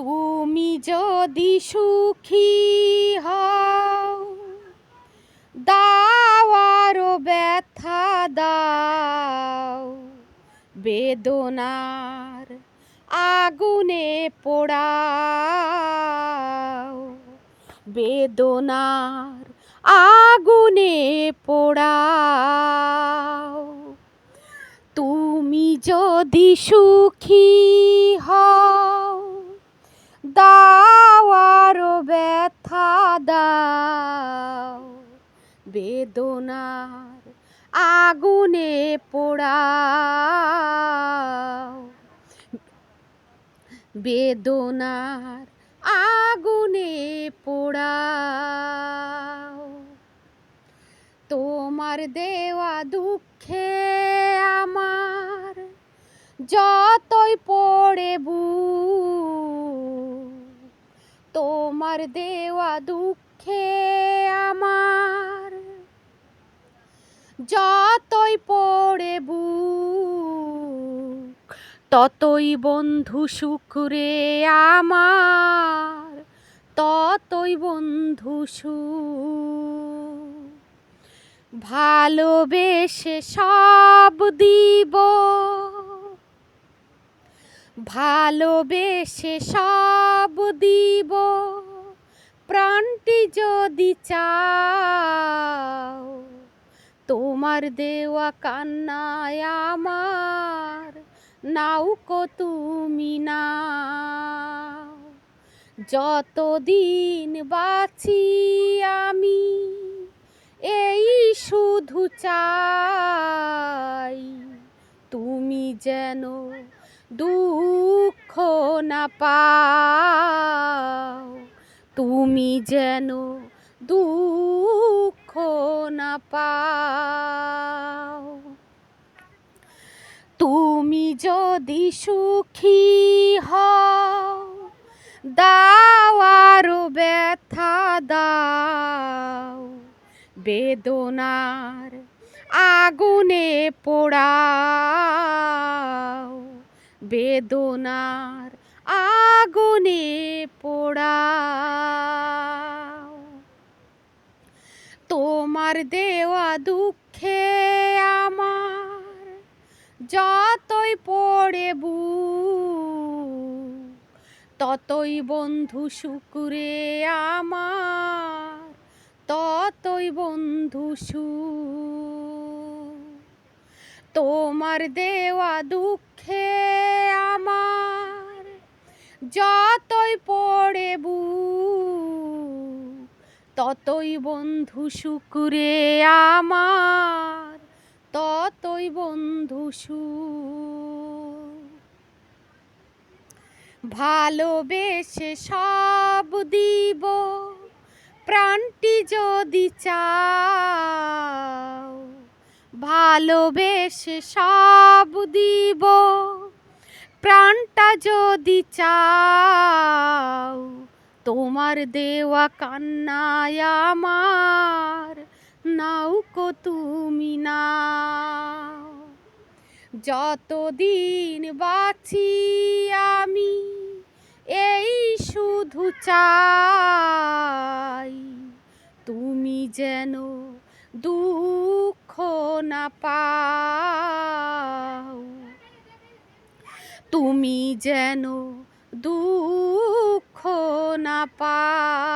তুমি যদি সুখী হও, দাও আরও ব্যথা দাও। বেদনার আগুনে পোড়াও। বেদনার আগুনে পোড়াও। তুমি যদি সুখী দাও বেদনার আগুনে পোড়াও। বেদনার আগুনে পোড়াও। তোমার দেওয়া দুঃখে আমার যতই পড়ে বুক তোমার দেওয়া দুঃখে আমার যতই পড়ে বুক, ততই বন্ধু শুক্রে আমার, ততই বন্ধু সুখ। ভালোবেসে সব দিব ভালোবেসে সব দিব, প্রাণটি যদি চাও, তোমার দেওয়া কান্নায় আমার নাও কো তুমি না যতদিন বাঁচি আমি, এই শুধু চাই তুমি যেন দুঃখ না পাও, তুমি যেন দুঃখ না পাও। তুমি যদি সুখী হও, দাও আরও ব্যথা দাও, বেদনার আগুনে পোড়াও, বেদনার আগুনে পোড়াও। তোমার দেওয়া দুঃখে আমার যতই পড়ে বু ততই বন্ধু শুকুরে আমার, ততই বন্ধু সুখ। তোমার দেওয়া দুঃখে আমার যতই পড়ে বু ততই বন্ধু শুকুরে আমার, ততই বন্ধু সুখ। ভালোবেসে সব দিব, প্রাণটি যদি চাও ভালোবেসে সব দিব। প্রাণটা যদি চাও, তোমার দেওয়া কান্নায় আমার নাও কো তুমি না যতদিন বাঁচি আমি, এই শুধু চাই, তুমি যেন দুঃখ না পাও। তুমি যেন দুঃখ না পাও।